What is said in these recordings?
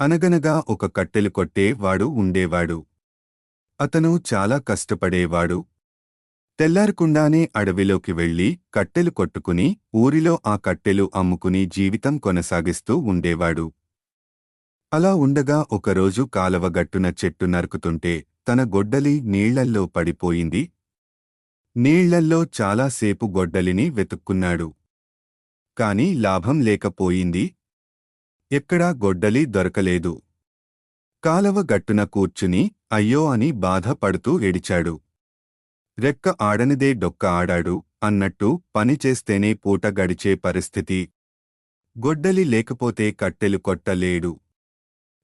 అనగనగా ఒక కట్టెలు కొట్టే వాడు ఉండేవాడు. అతను చాలా కష్టపడేవాడు. తెల్లారకుండానే అడవిలోకి వెళ్ళి కట్టెలు కొట్టుకుని ఊరిలో ఆ కట్టెలు అమ్ముకుని జీవితం కొనసాగిస్తూ ఉండేవాడు. అలా ఉండగా ఒకరోజు కాలవగట్టున చెట్టు నరుకుతుంటే తన గొడ్డలి నీళ్ళల్లో పడిపోయింది. నీళ్ళల్లో చాలాసేపు గొడ్డలిని వెతుక్కున్నాడు. కాని లాభం లేకపోయింది. ఎక్కడా గొడ్డలి దొరకలేదు. కాలవ గట్టున కూర్చుని అయ్యో అని బాధపడుతూ ఏడిచాడు. రెక్క ఆడనిదే డొక్క ఆడాడు అన్నట్టు పనిచేస్తేనే పూట గడిచే పరిస్థితి. గొడ్డలి లేకపోతే కట్టెలు కొట్టలేడు.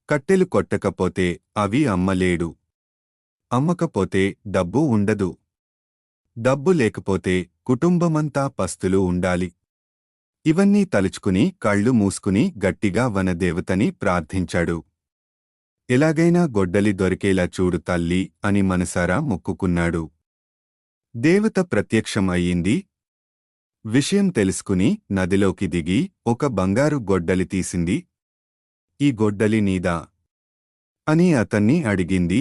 కట్టెలు కొట్టకపోతే అవి అమ్మలేడు. అమ్మకపోతే డబ్బు ఉండదు. డబ్బు లేకపోతే కుటుంబమంతా పస్తులు ఉండాలి. ఇవన్నీ తలుచుకుని కళ్ళు మూసుకుని గట్టిగా వనదేవతని ప్రార్థించాడు. ఎలాగైనా గొడ్డలి దొరికేలా చూడు తల్లి అని మనసారా మొక్కుకున్నాడు. దేవత ప్రత్యక్షం అయ్యింది. విషయం తెలుసుకుని నదిలోకి దిగి ఒక బంగారు గొడ్డలి తీసింది. ఈ గొడ్డలి నీదా? అని అతన్ని అడిగింది.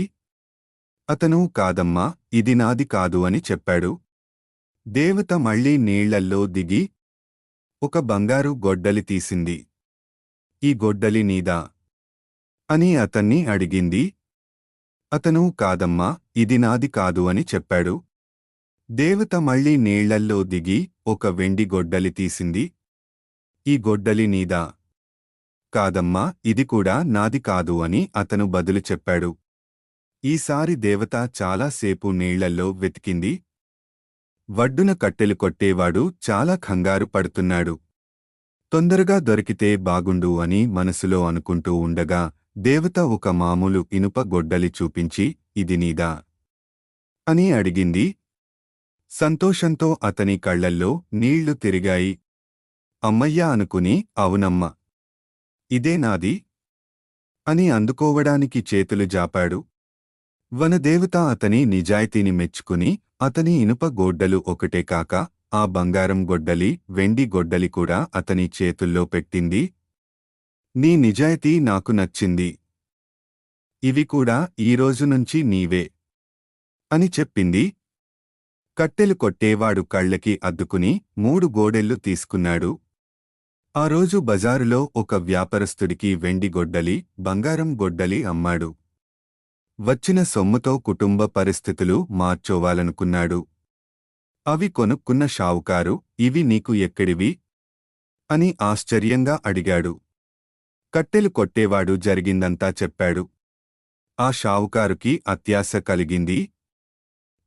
అతను కాదమ్మా ఇది నాది కాదు అని చెప్పాడు. దేవత మళ్ళీ నీళ్ళల్లో దిగి ఒక బంగారు గొడ్డలి తీసింది. ఈ గొడ్డలి నీదా అని అతన్ని అడిగింది. అతను కాదమ్మా ఇది నాది కాదు అని చెప్పాడు. దేవత మళ్ళీ నీళ్ళల్లో దిగి ఒక వెండి గొడ్డలి తీసింది. ఈ గొడ్డలి నీదా? కాదమ్మా ఇది కూడా నాది కాదు అని అతను బదులు చెప్పాడు. ఈసారి దేవత చాలాసేపు నీళ్ళల్లో వెతికింది. వడ్డున కట్టెలు కొట్టేవాడు చాలా కంగారు పడుతున్నాడు. తొందరగా దొరికితే బాగుండు అని మనసులో అనుకుంటూ ఉండగా దేవత ఒక మామూలు ఇనుప గొడ్డలి చూపించి ఇది నీదా? అని అడిగింది. సంతోషంతో అతని కళ్ళల్లో నీళ్ళు తిరిగాయి. అమ్మయ్య అనుకుని అవునమ్మ. ఇదే నాది? అని అందుకోవడానికి చేతులు జాపాడు. వనదేవత అతని నిజాయితీని మెచ్చుకుని అతని ఇనుప గొడ్డలు ఒకటే కాక ఆ బంగారం గొడ్డలి వెండి గొడ్డలి కూడా అతని చేతుల్లో పెట్టింది. నీ నిజాయితీ నాకు నచ్చింది. ఇవి కూడా ఈరోజు నుంచి నీవే అని చెప్పింది. కట్టెలు కొట్టేవాడు కళ్ళకి అద్దుకుని మూడు గోడెళ్ళు తీసుకున్నాడు. ఆ రోజు బజారులో ఒక వ్యాపారస్తుడికి వెండి గొడ్డలి బంగారం గొడ్డలి అమ్మాడు. వచ్చిన సొమ్ముతో కుటుంబ పరిస్థితులు మార్చోవాలనుకున్నాడు. అవి కొనుక్కున్న షావుకారు ఇవి నీకు ఎక్కడివి అని ఆశ్చర్యంగా అడిగాడు. కట్టెలు కొట్టేవాడు జరిగిందంతా చెప్పాడు. ఆ షావుకారుకి అత్యాశ కలిగింది.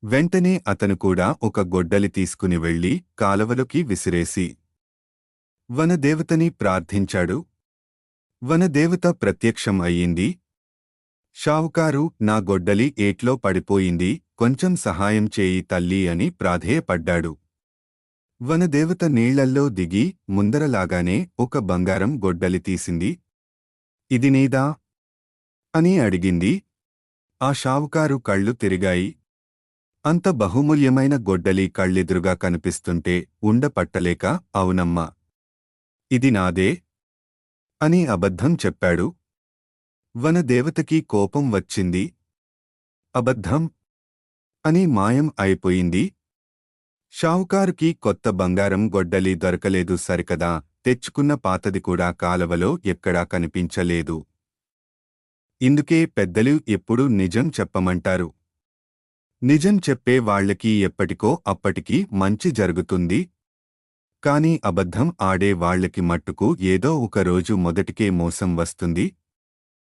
వెంటనే అతను కూడా ఒక గొడ్డలి తీసుకుని వెళ్ళి కాలవలోకి విసిరేసి వనదేవతని ప్రార్థించాడు. వనదేవత ప్రత్యక్షం అయ్యింది. షావుకారు నా గొడ్డలి ఏట్లో పడిపోయింది కొంచెం సహాయం చేయి తల్లి అని ప్రాధేయపడ్డాడు. వనదేవత నీళ్ళల్లో దిగి ముందరలాగానే ఒక బంగారం గొడ్డలి తీసింది. ఇది నీదా? అని అడిగింది. ఆ షావుకారు కళ్ళు తిరిగాయి. అంత బహుమూల్యమైన గొడ్డలి కళ్ళెదురుగా కనిపిస్తుంటే ఉండపట్టలేక అవునమ్మా. ఇది నాదే? అని అబద్ధం చెప్పాడు. వనదేవతకి కోపం వచ్చింది. అబద్ధం అని మాయం అయిపోయింది. షావుకారుకి కొత్త బంగారం గొడ్డలి దొరకలేదు సరికదా. తెచ్చుకున్న పాతది కూడా కాలవలో ఎక్కడా కనిపించలేదు. ఇందుకే పెద్దలు ఎప్పుడూ నిజం చెప్పమంటారు. నిజం చెప్పే వాళ్ళకి ఎప్పటికో అప్పటికి మంచి జరుగుతుంది. కాని అబద్ధం ఆడే వాళ్ళకి మట్టుకు ఏదో ఒక రోజు మొదటికే మోసం వస్తుంది.